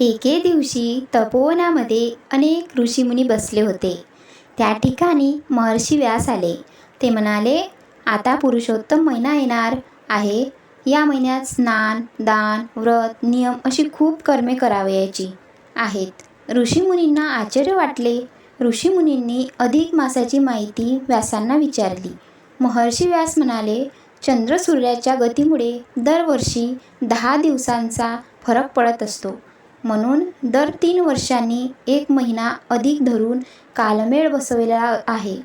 एके दिवशी तपोवनामध्ये अनेक ऋषीमुनी बसले होते. त्या ठिकाणी महर्षी व्यास आले. ते म्हणाले आता पुरुषोत्तम महिना येणार आहे. या महिन्यात स्नान दान व्रत नियम अशी खूप कर्मे करावयाची आहेत. ऋषीमुनींना आश्चर्य वाटले. ऋषीमुनींनी अधिक मासाची माहिती व्यासांना विचारली. महर्षी व्यास म्हणाले चंद्र सूर्याच्या गतीमुळे दरवर्षी दहा दिवसांचा फरक पडत असतो. म्हणून दर तीन वर्षांनी एक महिना अधिक धरून कालमेळ बसवलेला आहे.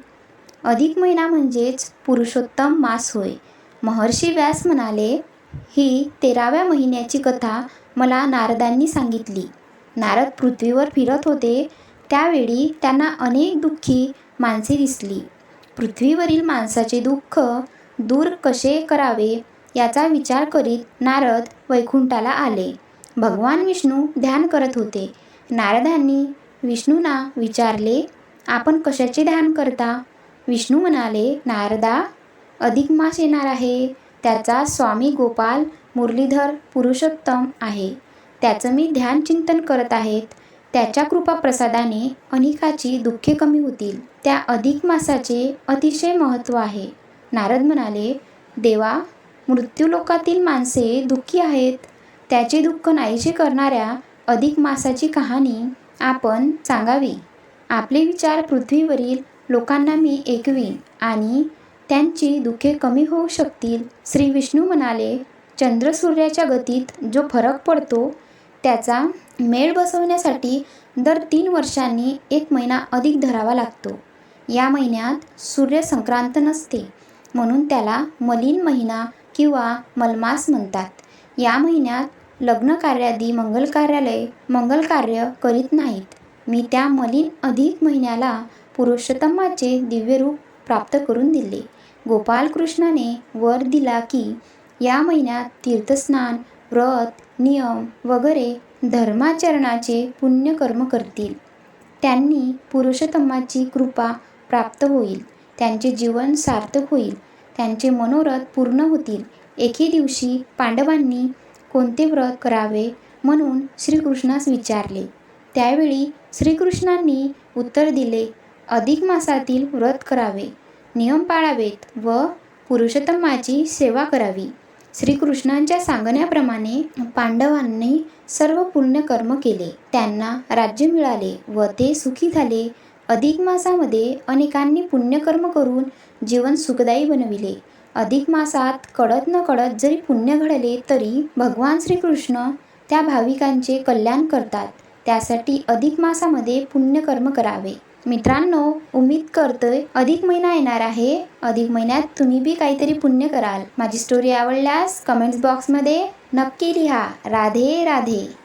अधिक महिना म्हणजेच पुरुषोत्तम मास होय. महर्षी व्यास म्हणाले ही तेराव्या महिन्याची कथा मला नारदांनी सांगितली. नारद पृथ्वीवर फिरत होते. त्यावेळी त्यांना अनेक दुःखी माणसे दिसली. पृथ्वीवरील माणसाचे दुःख दूर कसे करावे याचा विचार करीत नारद वैकुंठाला आले. भगवान विष्णू ध्यान करत होते. नारदांनी विष्णूंना विचारले आपण कशाचे ध्यान करता? विष्णू म्हणाले नारदा अधिक मास येणार आहे. त्याचा स्वामी गोपाल मुरलीधर पुरुषोत्तम आहे. त्याचं मी ध्यान चिंतन करत आहेत. त्याच्या कृपाप्रसादाने अनेकाची दुःखे कमी होतील. त्या अधिक मासाचे अतिशय महत्त्व आहे. नारद म्हणाले देवा मृत्यूलोकातील माणसे दुःखी आहेत. त्याचे दुःख नाहीसे करणाऱ्या अधिक मासाची कहाणी आपण सांगावी. आपले विचार पृथ्वीवरील लोकांना मी ऐकवी आणि त्यांची दुःखे कमी होऊ शकतील. श्री विष्णू म्हणाले चंद्र सूर्याच्या गतीत जो फरक पडतो त्याचा मेळ बसवण्यासाठी दर तीन वर्षांनी एक महिना अधिक धरावा लागतो. या महिन्यात सूर्य संक्रांत नसते म्हणून त्याला मलिन महिना किंवा मलमास म्हणतात. या महिन्यात लग्न कार्यादी मंगल कार्यालय मंगल कार्य करीत नाहीत. मी त्या मलिन अधिक महिन्याला पुरुषोत्तमाचे दिव्यरूप प्राप्त करून दिले. गोपालकृष्णाने वर दिला की या महिन्यात तीर्थस्नान व्रत नियम वगैरे धर्माचरणाचे पुण्यकर्म करतील. त्यांनी पुरुषोत्तमाची कृपा प्राप्त होईल. त्यांचे जीवन सार्थक होईल. त्यांचे मनोरथ पूर्ण होतील. एके दिवशी पांडवांनी कोणते व्रत करावे म्हणून श्रीकृष्णास विचारले. त्यावेळी श्रीकृष्णांनी उत्तर दिले अधिक मासातील व्रत करावे. नियम पाळावेत व पुरुषोत्तमाची सेवा करावी. श्रीकृष्णांच्या सांगण्याप्रमाणे पांडवांनी सर्व पुण्यकर्म केले. त्यांना राज्य मिळाले व ते सुखी झाले. अधिक मासामध्ये अनेकांनी पुण्यकर्म करून जीवन सुखदायी बनविले. अधिक मासात कळत न कळत जरी पुण्य घडले तरी भगवान श्रीकृष्ण त्या भाविकांचे कल्याण करतात. त्यासाठी अधिक मासामध्ये पुण्यकर्म करावे. मित्रांनो उम्मीद करतोय अधिक महिना येणार आहे. अधिक महिन्यात तुम्ही बी काहीतरी पुण्य कराल. माझी स्टोरी आवडल्यास कमेंट्स बॉक्समध्ये नक्की लिहा. राधे राधे.